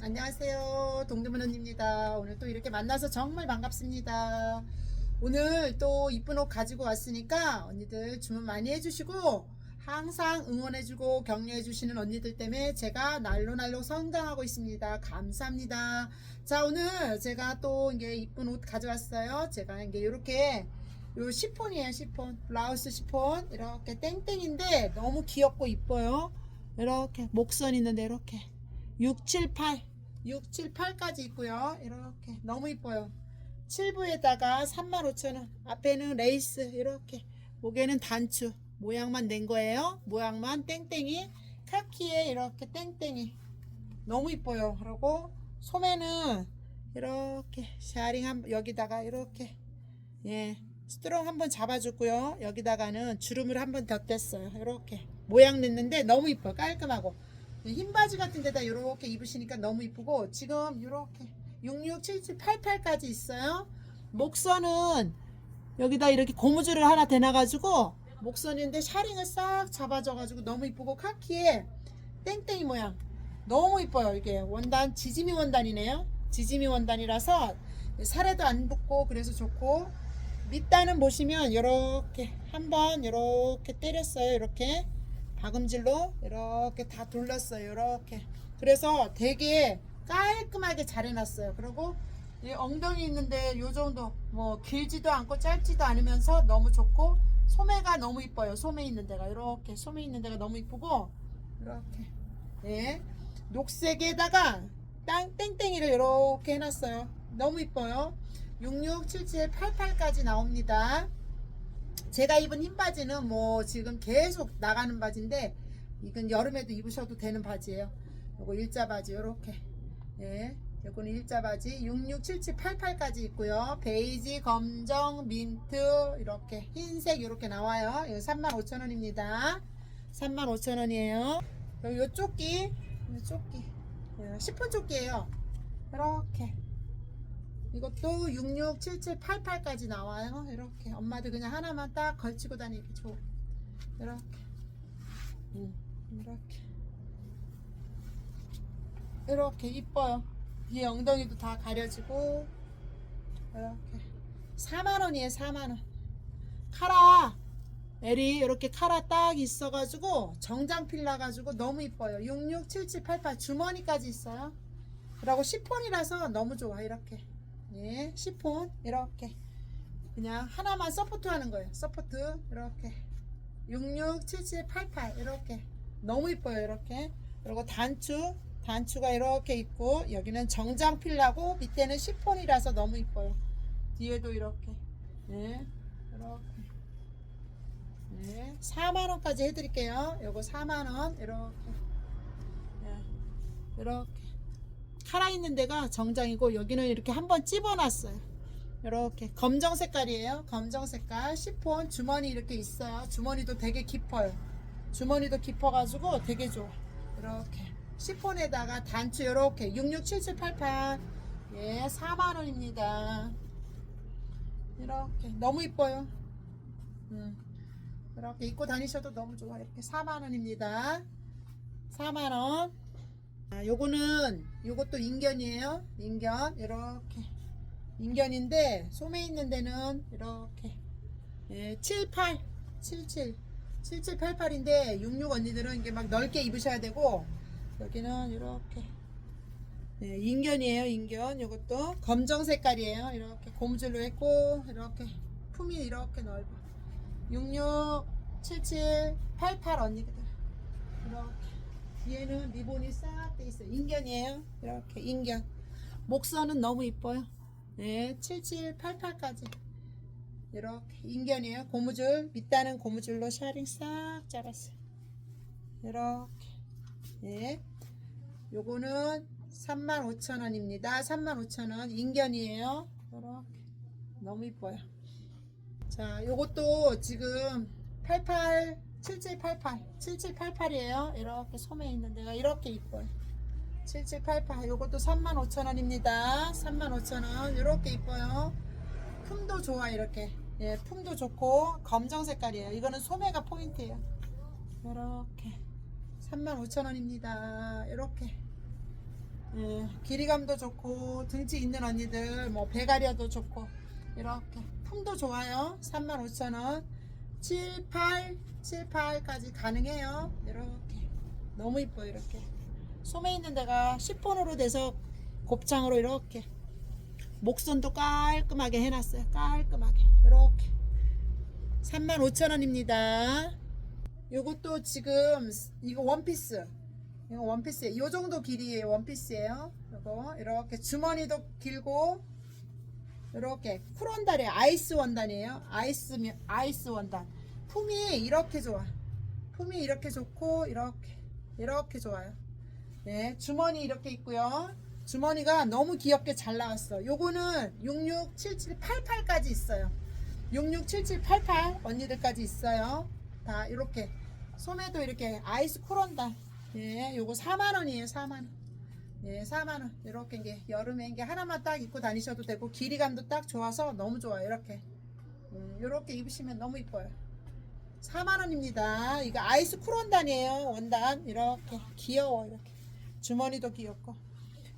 안녕하세요. 동대문 언니입니다. 오늘 또 이렇게 만나서 정말 반갑습니다. 오늘 또 이쁜 옷 가지고 왔으니까 언니들 주문 많이 해주시고 항상 응원해주고 격려해주시는 언니들 때문에 제가 날로 날로 성장하고 있습니다. 감사합니다. 자 오늘 제가 또 이게 이쁜 옷 가져왔어요. 제가 이게 이렇게 요 시폰이에요 시폰 블라우스 시폰 이렇게 땡땡인데 너무 귀엽고 이뻐요. 이렇게 목선 있는데 이렇게 6, 7, 8 6, 7, 8까지 있고요. 이렇게 너무 이뻐요. 7부에다가 35,000원 앞에는 레이스 이렇게 목에는 단추 모양만 낸 거예요. 모양만 땡땡이 카키에 이렇게 땡땡이. 너무 이뻐요. 그리고 소매는 이렇게 샤링 한 여기다가 이렇게 예 스트롱 한번 잡아줬고요. 여기다가는 주름을 한번 덧댔어요. 이렇게 모양 냈는데 너무 이뻐. 깔끔하고 흰 바지 같은 데다 이렇게 입으시니까 너무 이쁘고 지금 이렇게 66, 77, 88까지 있어요. 목선은 여기다 이렇게 고무줄을 하나 대놔가지고 목선인데 샤링을 싹 잡아줘가지고 너무 이쁘고 카키에 땡땡이 모양. 너무 이뻐요 이게. 원단 지지미 원단이네요. 지지미 원단이라서 살에도 안 붙고 그래서 좋고. 밑단은 보시면 이렇게 한번 이렇게 때렸어요 이렇게 박음질로 이렇게 다 돌렸어요 이렇게. 그래서 되게 깔끔하게 잘 해놨어요. 그리고 이 엉덩이 있는데 요 정도 뭐 길지도 않고 짧지도 않으면서 너무 좋고 소매가 너무 이뻐요. 소매 있는 데가. 이렇게 소매 있는 데가 너무 이쁘고 이렇게. 예. 녹색에다가 땅 땡땡이를 이렇게 해놨어요. 너무 이뻐요. 66, 77, 88까지 나옵니다 제가 입은 흰 바지는 뭐 지금 계속 나가는 바지인데 이건 여름에도 입으셔도 되는 바지예요. 요거 일자 바지 요렇게 예. 요거는 일자 바지 66, 77, 88까지 있고요. 베이지, 검정, 민트 이렇게 흰색 이렇게 나와요. 이거 35,000원입니다. 35,000원이에요. 요 조끼 요 조끼 예, 10분 조끼예요. 이렇게 이것도 66, 77, 88까지 나와요. 이렇게 엄마들 그냥 하나만 딱 걸치고 다니기 좋아. 이렇게, 음, 이렇게, 이렇게 이뻐요. 뒤에 엉덩이도 다 가려지고 이렇게 4만 원이에요. 4만 원. 카라 엘이 이렇게 카라 딱 있어가지고 정장 필라가지고 너무 이뻐요. 66, 77, 88 주머니까지 있어요. 그리고 시폰이라서 너무 좋아 이렇게. 예, 시폰 이렇게. 그냥 하나만 서포트 하는 거예요. 서포트. 이렇게. 66, 77, 88 이렇게. 너무 이뻐요. 이렇게. 그리고 단추. 단추가 이렇게 있고 여기는 정장 필라고 밑에는 시폰이라서 너무 이뻐요. 뒤에도 이렇게. 예, 이렇게. 네, 4만 원까지 해드릴게요. 요거 4만 원. 이렇게. 예, 이렇게 살아 있는 데가 정장이고 여기는 이렇게 한번 찝어놨어요. 이렇게 검정 색깔이에요. 검정 색깔 시폰 주머니 이렇게 있어요. 주머니도 되게 깊어요. 주머니도 깊어가지고 되게 좋아. 이렇게 시폰에다가 단추 이렇게 667788 예 4만 원입니다. 이렇게 너무 이뻐요. 음, 이렇게 입고 다니셔도 너무 좋아. 이렇게 4만 원입니다. 4만 원. 아, 요거는 요것도 인견이에요. 인견 이렇게 인견인데 소매 있는 데는 이렇게 예, 78 77 7788인데 66 언니들은 이게 막 넓게 입으셔야 되고 여기는 이렇게 예, 인견이에요. 인견 요것도 검정 색깔이에요. 이렇게 고무줄로 했고 이렇게 품이 이렇게 넓어. 66 77 88 언니들 이렇게 뒤에는 리본이 싹 돼 있어요. 인견이에요. 이렇게 인견. 목선은 너무 이뻐요. 네, 7788까지. 이렇게 인견이에요. 고무줄 밑단은 고무줄로 샤링 싹 잡았어요. 이렇게. 네. 요거는 35,000원입니다. 35,000원 인견이에요. 이렇게. 너무 이뻐요. 자, 요것도 지금 88 7788 7788이에요? 이렇게 소매 있는 데가 이렇게 이뻐요 7788 요것도 35,000원입니다. 35,000원 이렇게 이뻐요. 품도 좋아 이렇게. 예 품도 좋고 검정 색깔이에요. 이거는 소매가 포인트예요. 이렇게. 35,000원입니다. 이렇게. 예, 길이감도 좋고 등치 있는 언니들 뭐 배가려도 좋고. 이렇게. 품도 좋아요. 35,000원 7, 8, 7, 8까지 가능해요. 이렇게. 너무 이뻐요 이렇게. 소매 있는 데가 시폰으로 돼서 곱창으로 이렇게. 목선도 깔끔하게 해놨어요. 깔끔하게. 이렇게. 35,000원입니다. 요것도 지금 이거 원피스. 이거 원피스예요. 이 정도 길이의 원피스예요. 이거 이렇게 주머니도 길고 이렇게 쿨 원단에 아이스 원단이에요. 아이스 아이스 원단. 품이 이렇게 좋아. 품이 이렇게 좋고 이렇게 이렇게 좋아요. 네, 주머니 이렇게 있고요. 주머니가 너무 귀엽게 잘 나왔어. 요거는 667788까지 있어요. 667788 언니들까지 있어요. 다 이렇게 소매도 이렇게 아이스 쿨 원단. 예, 요거 4만 원이에요. 4만 원. 예, 4만 원. 이렇게 이게 여름에 이게 하나만 딱 입고 다니셔도 되고 길이감도 딱 좋아서 너무 좋아요. 이렇게. 음, 이렇게 입으시면 너무 이뻐요. 4만 원입니다. 이거 아이스 쿨 원단이에요. 원단 이렇게 귀여워 이렇게. 주머니도 귀엽고.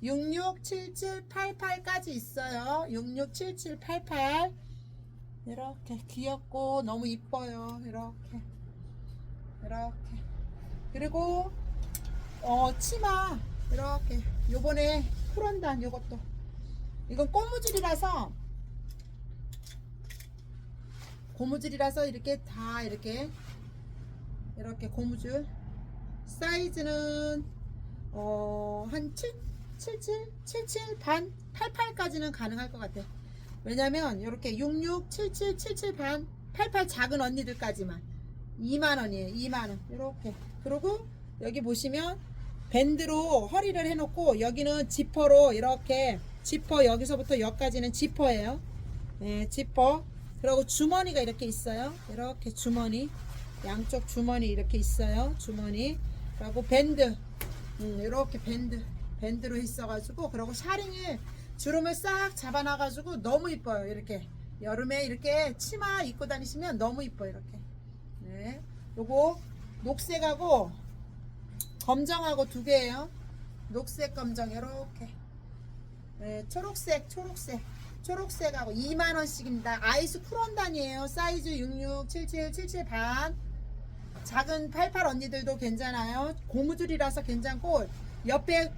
667788까지 있어요. 667788 이렇게 귀엽고 너무 이뻐요. 이렇게. 이렇게. 그리고 어 치마 이렇게 요번에 쿨원단 요것도 이건 고무줄이라서 고무줄이라서 이렇게 다 이렇게 이렇게 고무줄 사이즈는 어한 7, 77, 77 반, 88까지는 가능할 것 같아. 왜냐면 이렇게 66, 77, 77 반, 88 작은 언니들까지만 2만 원이에요. 2만 원. 이렇게. 그리고 여기 보시면 밴드로 허리를 해놓고 여기는 지퍼로 이렇게 지퍼 여기서부터 여기까지는 지퍼예요. 네, 지퍼. 그리고 주머니가 이렇게 있어요. 이렇게 주머니. 양쪽 주머니 이렇게 있어요. 주머니. 그리고 밴드. 음, 이렇게 밴드. 밴드로 있어가지고 그리고 샤링을 주름을 싹 잡아놔가지고 너무 이뻐요. 이렇게 여름에 이렇게 치마 입고 다니시면 너무 이뻐요. 이렇게. 네. 요거 녹색하고 검정하고 두 개예요. 녹색 검정 이렇게. 네, 초록색 초록색 초록색하고 2만 원씩입니다. 아이스 쿨원단이에요. 사이즈 66, 77, 77 반. 작은 88 언니들도 괜찮아요. 고무줄이라서 괜찮고 옆에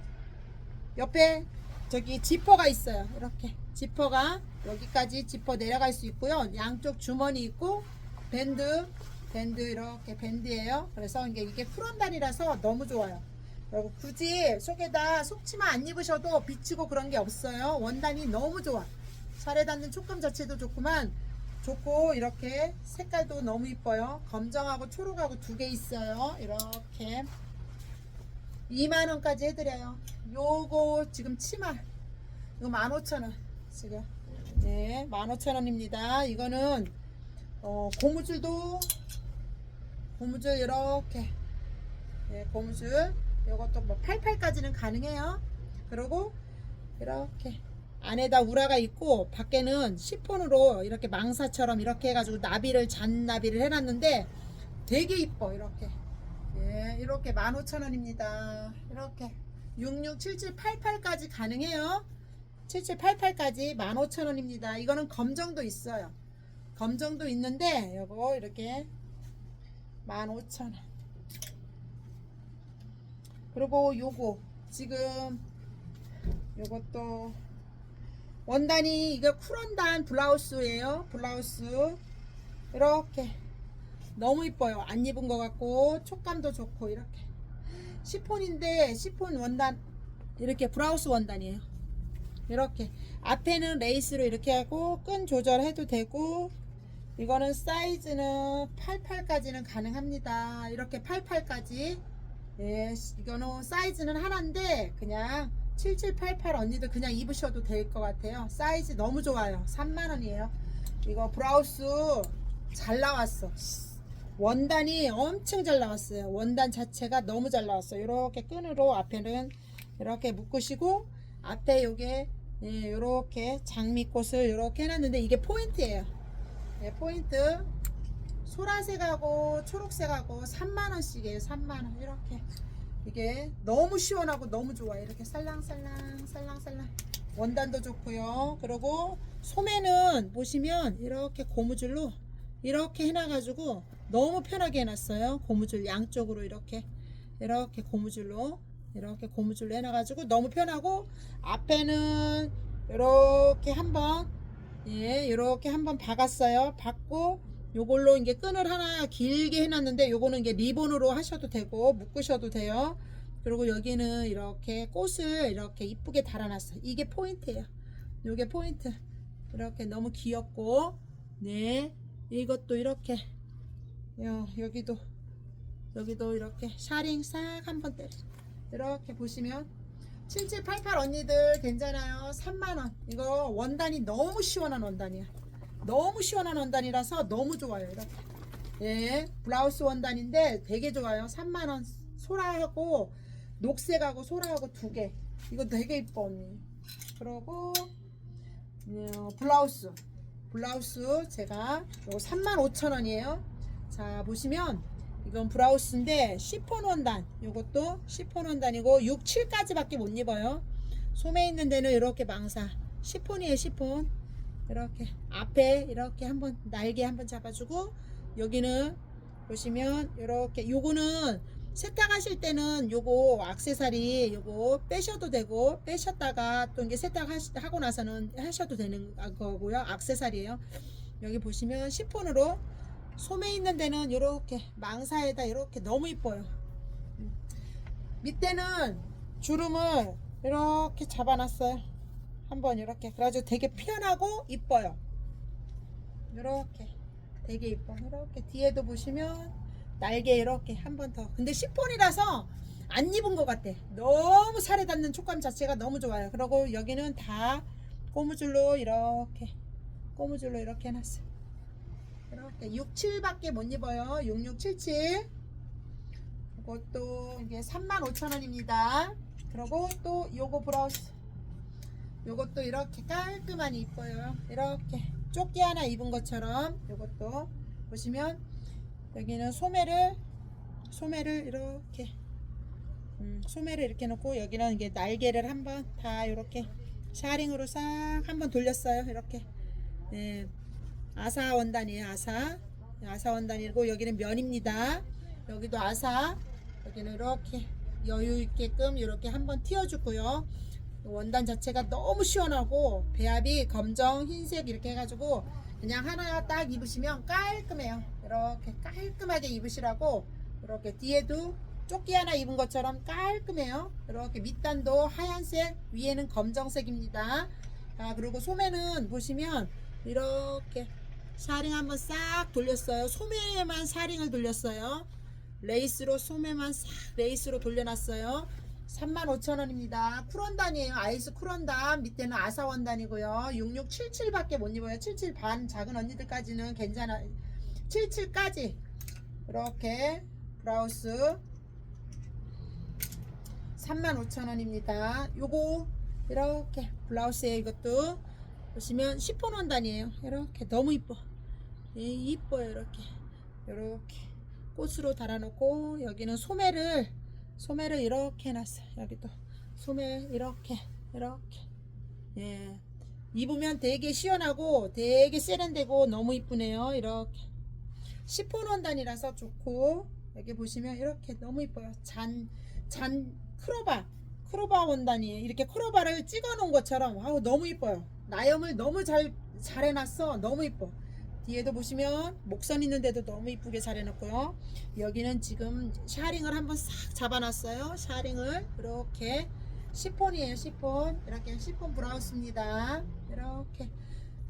옆에 저기 지퍼가 있어요. 이렇게 지퍼가 여기까지 지퍼 내려갈 수 있고요. 양쪽 주머니 있고 밴드 밴드 이렇게 밴드예요. 그래서 이게 이게 쿨원단이라서 너무 좋아요. 그리고 굳이 속에다 속치마 안 입으셔도 비치고 그런 게 없어요. 원단이 너무 좋아. 살에 닿는 촉감 자체도 좋구만. 좋고 이렇게 색깔도 너무 이뻐요. 검정하고 초록하고 두 개 있어요. 이렇게 2만 원까지 해드려요. 요거 지금 치마 이거 15,000원 지금 네 15,000원입니다. 이거는 어, 고무줄도 고무줄 이렇게. 네, 고무줄. 이것도 뭐 88까지는 가능해요. 그리고 이렇게 안에다 우라가 있고 밖에는 시폰으로 이렇게 망사처럼 이렇게 해가지고 나비를 잔 나비를 해놨는데 되게 이뻐 이렇게. 예 이렇게 15,000원입니다. 이렇게 667788까지 가능해요. 7788까지 15,000원입니다. 이거는 검정도 있어요. 검정도 있는데 요거 이렇게 15,000원. 그리고 요거 지금 요것도 원단이 이거 쿨원단 블라우스예요. 블라우스. 이렇게. 너무 이뻐요. 안 입은 것 같고 촉감도 좋고 이렇게. 시폰인데 시폰 원단 이렇게 브라우스 원단이에요. 이렇게. 앞에는 레이스로 이렇게 하고 끈 조절해도 되고 이거는 사이즈는 88까지는 가능합니다 이렇게 88까지 예, 이거는 사이즈는 하나인데 그냥 7788 언니들 그냥 입으셔도 될 것 같아요. 사이즈 너무 좋아요. 3만원이에요. 이거 브라우스 잘 나왔어. 원단이 엄청 잘 나왔어요. 원단 자체가 너무 잘 나왔어요. 이렇게 끈으로 앞에는 이렇게 묶으시고 앞에 요게 예, 이렇게 장미꽃을 이렇게 해놨는데 이게 포인트예요. 예, 포인트 소라색하고 초록색하고 3만원씩이에요. 3만원 이렇게 이게 너무 시원하고 너무 좋아요. 이렇게 살랑살랑 살랑살랑 원단도 좋고요. 그리고 소매는 보시면 이렇게 고무줄로 이렇게 해놔가지고 너무 편하게 해놨어요. 고무줄 양쪽으로 이렇게 이렇게 고무줄로 이렇게 고무줄로 해놔가지고 너무 편하고 앞에는 이렇게 한번 예 이렇게 한번 박았어요. 박고 요걸로 이제 끈을 하나 길게 해놨는데 요거는 이제 리본으로 하셔도 되고 묶으셔도 돼요. 그리고 여기는 이렇게 꽃을 이렇게 이쁘게 달아놨어요. 이게 포인트예요. 요게 포인트. 이렇게 너무 귀엽고 네 이것도 이렇게 여, 여기도 여기도 이렇게 샤링 싹 한번 때려 이렇게 보시면 7788 언니들 괜찮아요. 3만원. 이거 원단이 너무 시원한 원단이야. 너무 시원한 원단이라서 너무 좋아요 이렇게. 예 블라우스 원단인데 되게 좋아요. 3만원 소라하고 녹색하고 소라하고 두 개. 이거 되게 이뻐 언니. 그리고 어, 블라우스. 블라우스 제가 요 35,000원이에요. 자 보시면 이건 브라우스인데 시폰 원단. 요것도 시폰 원단이고 6, 7까지밖에 못 입어요. 소매 있는 데는 이렇게 망사. 시폰이에요 시폰. 이렇게 앞에 이렇게 한번 날개 한번 잡아주고 여기는 보시면 이렇게 요거는 세탁하실 때는 요거 악세사리 요거 빼셔도 되고 빼셨다가 또 이게 세탁하고 나서는 하셔도 되는 거고요. 악세사리예요. 여기 보시면 시폰으로 소매 있는 데는 이렇게 망사에다 이렇게 너무 이뻐요. 밑에는 주름을 이렇게 잡아놨어요. 한번 이렇게. 그래가지고 되게 편하고 이뻐요. 이렇게. 되게 이뻐. 이렇게 뒤에도 보시면 날개 이렇게 한 번 더. 근데 시폰이라서 안 입은 것 같아. 너무 살에 닿는 촉감 자체가 너무 좋아요. 그리고 여기는 다 고무줄로 이렇게 고무줄로 이렇게 해놨어요 이렇게 6, 7밖에 못 입어요. 6, 6, 7, 7 이것도 이게 35,000원입니다. 그리고 또 요거 브라우스. 요것도 이렇게 깔끔하니 이뻐요. 이렇게 조끼 하나 입은 것처럼 요것도 보시면 여기는 소매를 소매를 이렇게 음, 소매를 이렇게 놓고 여기는 이게 날개를 한번 다 이렇게 샤링으로 싹 한번 돌렸어요. 이렇게. 예, 아사 원단이에요 아사. 아사 원단이고 여기는 면입니다. 여기도 아사. 여기는 이렇게 여유 있게끔 이렇게 한번 튀어주고요. 원단 자체가 너무 시원하고 배합이 검정 흰색 이렇게 해가지고 그냥 하나 딱 입으시면 깔끔해요. 이렇게 깔끔하게 입으시라고 이렇게 뒤에도 조끼 하나 입은 것처럼 깔끔해요. 이렇게 밑단도 하얀색 위에는 검정색입니다. 자 그리고 소매는 보시면 이렇게 샤링 한번 싹 돌렸어요 소매만 샤링을 돌렸어요 레이스로 소매만 싹 레이스로 돌려놨어요 35,000원입니다. 쿨원단이에요. 아이스 쿨원단. 밑에는 아사원단이고요. 6677밖에 못 입어요. 77 반 작은 언니들까지는 괜찮아. 77까지 이렇게 브라우스 35,000원입니다. 요거 이렇게 블라우스에 이것도 보시면 시폰 원단이에요. 이렇게 너무 이뻐. 예, 이뻐요. 이렇게 이렇게 꽃으로 달아놓고 여기는 소매를 소매를 이렇게 해놨어요. 여기도 소매 이렇게 이렇게 예 입으면 되게 시원하고 되게 세련되고 너무 이쁘네요. 이렇게 시폰 원단이라서 좋고 여기 보시면 이렇게 너무 이뻐요. 잔 잔 크로바 크로바 원단이에요. 이렇게 크로바를 찍어 놓은 것처럼 아우 너무 이뻐요. 나염을 너무 잘 잘 해놨어. 너무 이뻐. 뒤에도 보시면 목선 있는데도 너무 이쁘게 잘 해놨고요. 여기는 지금 샤링을 한번 싹 잡아놨어요. 샤링을 이렇게 시폰이에요. 시폰 이렇게 시폰 브라우스입니다. 이렇게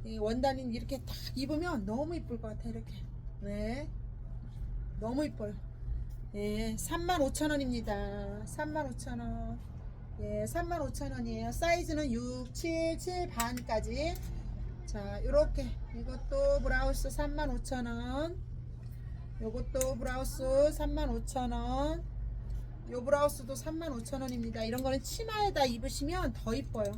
이 원단이 이렇게 딱 입으면 너무 이쁠 것 같아요. 이렇게 네 너무 이뻐요. 예, 35,000원입니다. 35,000원. 예, 35,000원이에요. 사이즈는 6, 7, 7 반까지. 자, 요렇게 이것도 브라우스 35,000원. 요것도 브라우스 35,000원. 요 브라우스도 35,000원입니다. 이런 거는 치마에다 입으시면 더 이뻐요.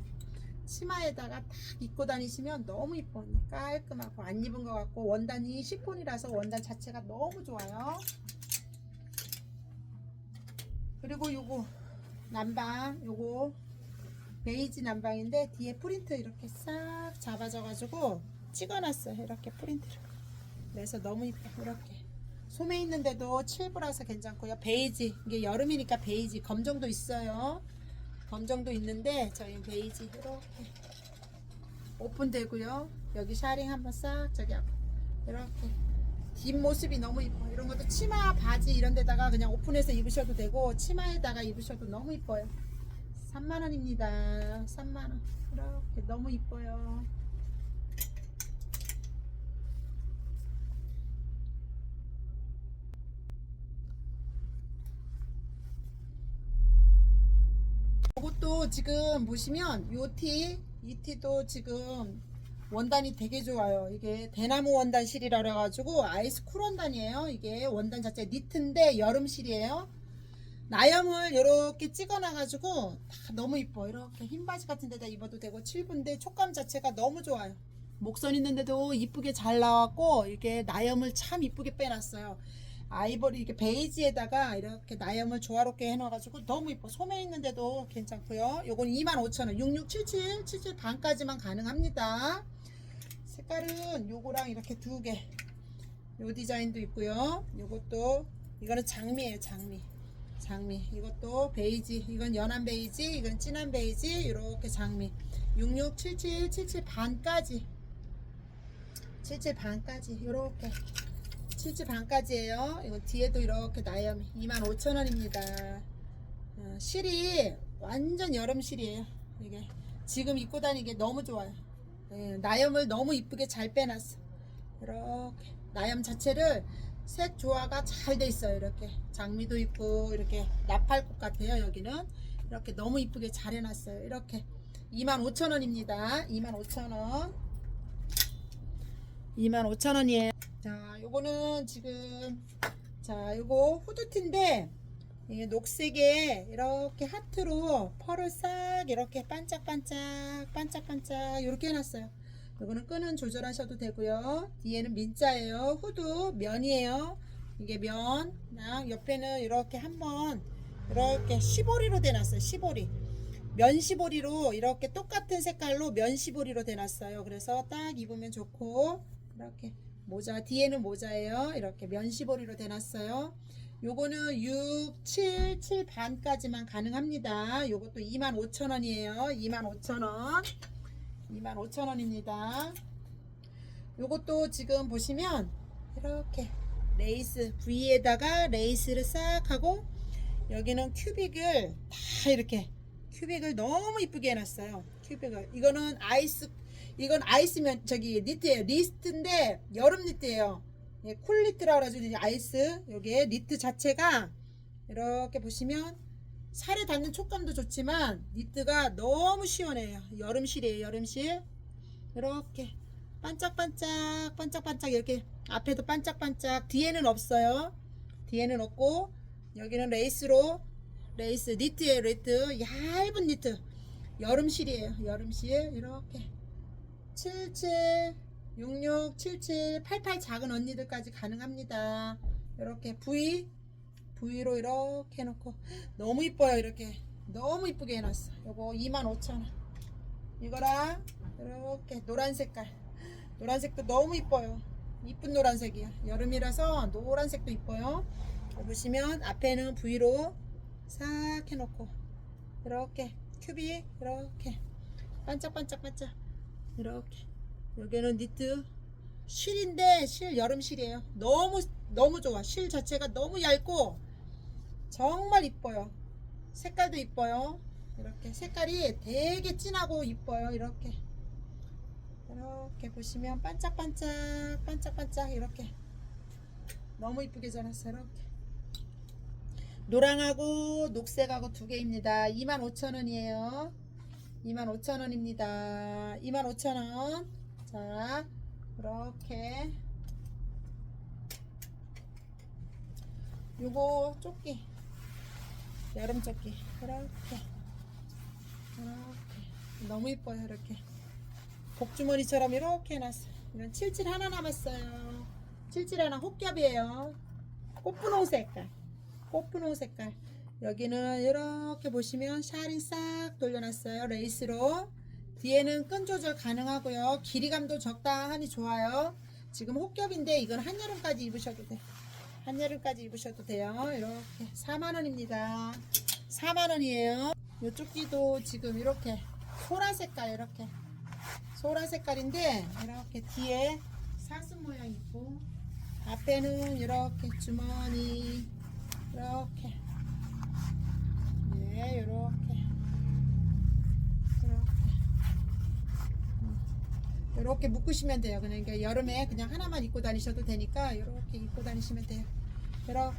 치마에다가 딱 입고 다니시면 너무 이뻐. 깔끔하고 안 입은 것 같고 원단이 시폰이라서 원단 자체가 너무 좋아요. 그리고 요거 난방 요거 베이지 난방인데 뒤에 프린트 이렇게 싹 잡아져 가지고 찍어놨어요. 이렇게 프린트를. 그래서 너무 이뻐 이렇게. 소매 있는데도 7부라서 괜찮고요. 베이지 이게 여름이니까 베이지 검정도 있어요. 검정도 있는데 저희 베이지 이렇게 오픈되고요. 여기 샤링 한번 싹 저기 앞 이렇게 뒷모습이 너무 이뻐. 이런 것도 치마 바지 이런 데다가 그냥 오픈해서 입으셔도 되고 치마에다가 입으셔도 너무 이뻐요. 3만원입니다. 3만원. 이렇게 너무 이뻐요. 이것도 지금 보시면 요 티, 이 티도 지금 원단이 되게 좋아요. 이게 대나무 원단 실이라 그래가지고 아이스 쿨 원단이에요. 이게 원단 자체 니트인데 여름 실이에요. 나염을 이렇게 찍어놔가지고 다 너무 이뻐. 이렇게 흰 바지 같은 데다 입어도 되고 7분데 촉감 자체가 너무 좋아요. 목선 있는데도 이쁘게 잘 나왔고 이게 나염을 참 이쁘게 빼놨어요. 아이보리 이렇게 베이지에다가 이렇게 나염을 조화롭게 해놔가지고 너무 이뻐. 소매 있는데도 괜찮고요. 요건 25,000원. 6677, 77 반까지만 가능합니다. 색깔은 요거랑 이렇게 두 개. 요 디자인도 있고요. 요것도 이거는 장미예요, 장미. 장미. 이것도 베이지. 이건 연한 베이지, 이건 진한 베이지. 이렇게 장미. 6677, 77 반까지. 77 반까지. 이렇게. 77 반까지예요. 이거 뒤에도 이렇게 나염 25,000원입니다. 어, 실이 완전 여름 실이에요. 이게 지금 입고 다니기 너무 좋아요. 네, 나염을 너무 이쁘게 잘 빼놨어. 이렇게 나염 자체를 색 조화가 잘 돼 있어요. 이렇게 장미도 있고 이렇게 나팔꽃 같아요. 여기는 이렇게 너무 이쁘게 잘 해놨어요. 이렇게 25,000원입니다. 25,000원. 25,000원이에요. 자, 요거는 지금 자, 요거 후드티인데 녹색에 이렇게 하트로 펄을 싹 이렇게 반짝반짝 반짝반짝 이렇게 해놨어요. 요거는 끈은 조절하셔도 되고요. 뒤에는 민자예요. 후드 면이에요. 이게 면. 옆에는 이렇게 한번 이렇게 시보리로 돼놨어요. 시보리. 면 시보리로 이렇게 똑같은 색깔로 면 시보리로 돼놨어요. 그래서 딱 입으면 좋고 이렇게 모자 뒤에는 모자예요. 이렇게 면시보리로 돼놨어요. 요거는 6, 7, 7 반까지만 가능합니다. 요것도 25,000원이에요. 25,000원. 25,000원입니다. 요것도 지금 보시면 이렇게 레이스 V에다가 레이스를 싹 하고 여기는 큐빅을 다 이렇게 큐빅을 너무 이쁘게 해놨어요. 큐빅을 이거는 아이스 이건 아이스면 저기 니트예요. 니트인데 여름 니트예요. 예, 쿨 니트라 그래가지고 이제 아이스 여기에 니트 자체가 이렇게 보시면 살에 닿는 촉감도 좋지만 니트가 너무 시원해요. 여름실이에요. 여름실 이렇게 반짝반짝 반짝반짝 이렇게 앞에도 반짝반짝 뒤에는 없어요. 뒤에는 없고 여기는 레이스로 레이스 니트예요. 니트 얇은 니트 여름실이에요. 여름실 이렇게 77, 66, 77, 88 작은 언니들까지 가능합니다. 이렇게 V, V로 이렇게 해놓고 너무 이뻐요. 이렇게 너무 이쁘게 해놨어. 요거 25,000원. 이거랑 이렇게 노란 색깔. 노란색도 너무 이뻐요. 이쁜 노란색이야. 여름이라서 노란색도 이뻐요. 보시면 앞에는 V로 싹 해놓고 이렇게 큐빅 이렇게 반짝반짝반짝 이렇게 여기는 니트 실인데 실 여름 실이에요. 너무 너무 좋아. 실 자체가 너무 얇고 정말 이뻐요. 색깔도 이뻐요. 이렇게 색깔이 되게 진하고 이뻐요. 이렇게. 이렇게 보시면 반짝반짝 반짝반짝 이렇게. 너무 이쁘게 잘했어요. 이렇게. 노랑하고 녹색하고 두 개입니다. 25,000원이에요. 25,000원입니다. 25,000원. 자, 이렇게. 요거 조끼. 여름 조끼. 이렇게. 이렇게. 너무 이뻐요, 이렇게. 복주머니처럼 이렇게 해놨어요. 이건 칠칠 하나 남았어요. 칠칠 하나 혹겹이에요. 꽃분홍 색깔. 꽃분홍 색깔. 여기는 이렇게 보시면 샤링 싹 돌려놨어요. 레이스로. 뒤에는 끈 조절 가능하고요. 길이감도 적당하니 좋아요. 지금 혹겹인데 이건 한여름까지 입으셔도 돼. 한여름까지 입으셔도 돼요. 이렇게 4만원입니다. 4만원이에요. 이쪽 귀도 지금 이렇게 소라 색깔 이렇게 소라 색깔인데 이렇게 뒤에 사슴 모양 있고 앞에는 이렇게 주머니 이렇게 네 이렇게 이렇게 음, 이렇게 묶으시면 돼요. 그러니까 여름에 그냥 하나만 입고 다니셔도 되니까 이렇게 입고 다니시면 돼요. 이렇게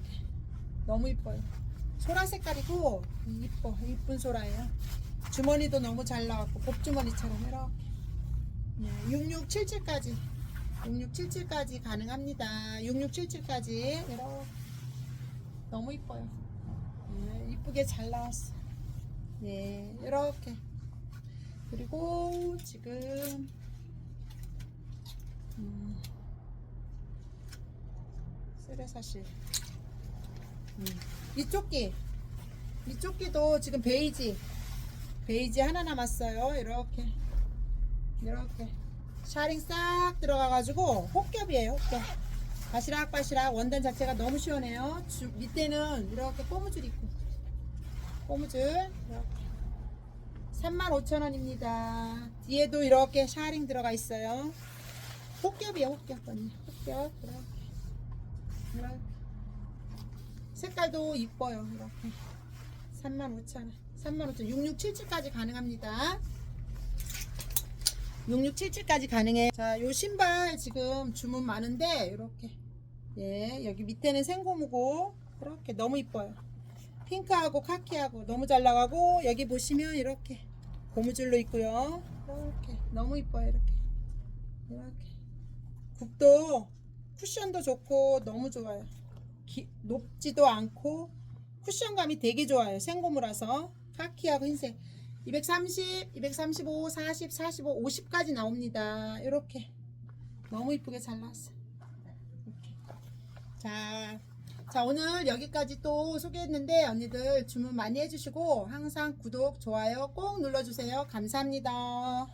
너무 이뻐요. 소라 색깔이고 이뻐. 이쁜 소라예요. 주머니도 너무 잘 나왔고 곱주머니처럼 이렇게. 네, 6677까지. 6677까지 가능합니다. 6677까지. 이렇게. 너무 이뻐요. 네, 이쁘게 잘 나왔어 네 이렇게. 그리고 지금 음, 쓰레사실. 음, 이쪽 끼. 이쪽 끼도 지금 베이지. 베이지 하나 남았어요. 이렇게. 이렇게. 샤링 싹 들어가가지고 혹겹이에요 혹겹. 바시락바시락. 원단 자체가 너무 시원해요. 주- 밑에는 이렇게 꼬무줄 있고. 꼬무줄. 이렇게. 35,000원입니다. 뒤에도 이렇게 샤링 들어가 있어요 혹겹이에요 혹겹 언니. 혹겹 이렇게 이렇게 색깔도 이뻐요 이렇게. 35,000원. 35,000원. 6677까지 가능합니다. 6677까지 가능해. 자 요 신발 지금 주문 많은데 이렇게. 예 여기 밑에는 생고무고 이렇게 너무 이뻐요. 핑크하고 카키하고 너무 잘 나가고 여기 보시면 이렇게 고무줄로 있고요. 이렇게. 너무 이뻐요 이렇게. 이렇게 굽도 쿠션도 좋고 너무 좋아요. 기- 높지도 않고 쿠션감이 되게 좋아요. 생고무라서. 카키하고 흰색. 230, 235, 40, 45, 50까지 나옵니다. 이렇게. 너무 이쁘게 잘 나왔어요. 자, 자 오늘 여기까지 또 소개했는데 언니들 주문 많이 해주시고 항상 구독, 좋아요 꼭 눌러주세요. 감사합니다